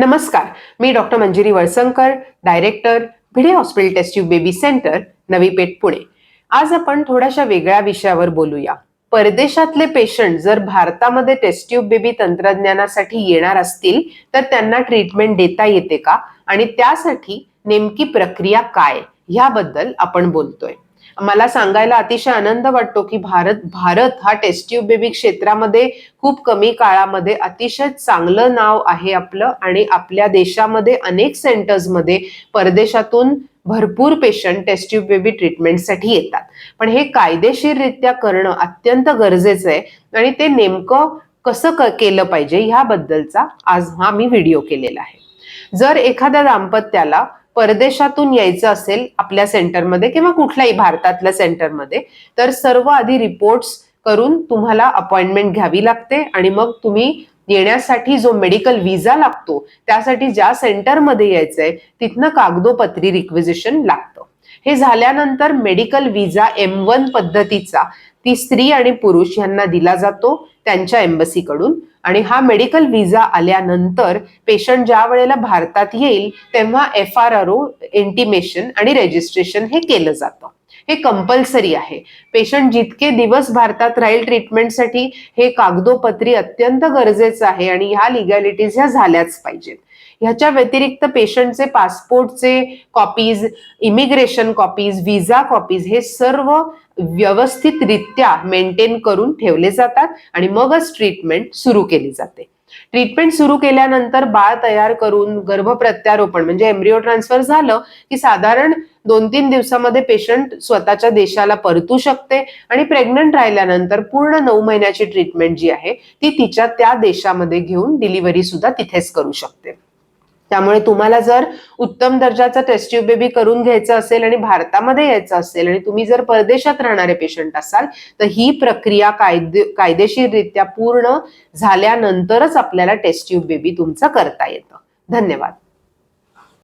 नमस्कार मी doctor Manjiri Walsankar director Bhide hospital test tube baby centre Navi Peth Pune. आज आपण थोड्याशा वेगळ्या विषयावर बोलूया. परदेशातले पेशंट जर भारतामध्ये टेस्ट्यूब बेबी तंत्रज्ञानासाठी येणार असतील तर त्यांना ट्रीटमेंट देता येते का? आणि त्यासाठी नेमकी प्रक्रिया काय? ह्याबद्दल आपण बोलतोय. मला सांगायला अतिशय आनंद वाटतो की भारत भारत हा टेस्ट्यूब बेबी क्षेत्रामध्ये खूप कमी काळामध्ये अतिशय चांगलं नाव आहे आपलं आणि आपल्या देशामध्ये अनेक सेंटर्समध्ये परदेशातून भरपूर पेशंट टेस्ट्यूब बेबी ट्रीटमेंटसाठी येतात. पण हे कायदेशीररित्या करणं अत्यंत गरजेचं आहे आणि ते नेमकं कसं केलं पाहिजे ह्याबद्दलचा आज हा मी व्हिडिओ केलेला आहे. जर एखाद्या दाम्पत्याला परदेशातून यायचं असेल आपल्या सेंटरमध्ये किंवा कुठल्याही भारतातल्या सेंटरमध्ये तर सर्व आधी रिपोर्ट्स करून तुम्हाला अपॉइंटमेंट घ्यावी लागते आणि मग तुम्ही येण्यासाठी जो मेडिकल व्हिसा लागतो त्यासाठी ज्या सेंटरमध्ये यायचंय तिथनं कागदोपत्री रिक्विजिशन लागतं. हे झाल्यानंतर मेडिकल व्हिसा एम वन पद्धतीचा ती स्त्री आणि पुरुष यांना दिला जातो त्यांच्या एम्बसीकडून. आणि हा मेडिकल व्हिसा आल्यानंतर पेशंट ज्या वेळेला भारतात येईल तेव्हा F R R O intimation आणि रेजिस्ट्रेशन हे केलं जातं. हे कंपल्सरी आहे. पेशंट जितके दिवस भारतात राहील ट्रीटमेंटसाठी हे कागदोपत्री अत्यंत गरजेचं आहे आणि ह्या लिगॅलिटीज ह्या झाल्याच पाहिजेत. ह्याच्या व्यतिरिक्त पेशंटचे पासपोर्टचे copies immigration copies visa copies हे सर्व व्यवस्थितरित्या मेंटेन करून ठेवले जातात आणि मगच ट्रीटमेंट सुरू केली जाते. ट्रीटमेंट सुरू केल्यानंतर बाळ तयार करून गर्भप्रत्यारोपण म्हणजे एम्ब्रिओ ट्रान्सफर झालं की साधारण दोन तीन दिवसामध्ये पेशंट स्वतःच्या देशाला परतू शकते आणि प्रेग्नंट राहिल्यानंतर पूर्ण नऊ महिन्याची ट्रीटमेंट जी आहे ती तिच्या त्या देशामध्ये घेऊन डिलिव्हरी सुद्धा तिथेच करू शकते. त्यामुळे तुम्हाला जर उत्तम दर्जाचा टेस्ट्यूब बेबी करून घ्यायचं असेल आणि भारतामध्ये यायचं असेल आणि तुम्ही जर परदेशात राहणारे पेशंट असाल तर ही प्रक्रिया कायदे कायदेशीररित्या पूर्ण झाल्यानंतरच आपल्याला टेस्ट्यूब बेबी तुमचं करता येतं. धन्यवाद.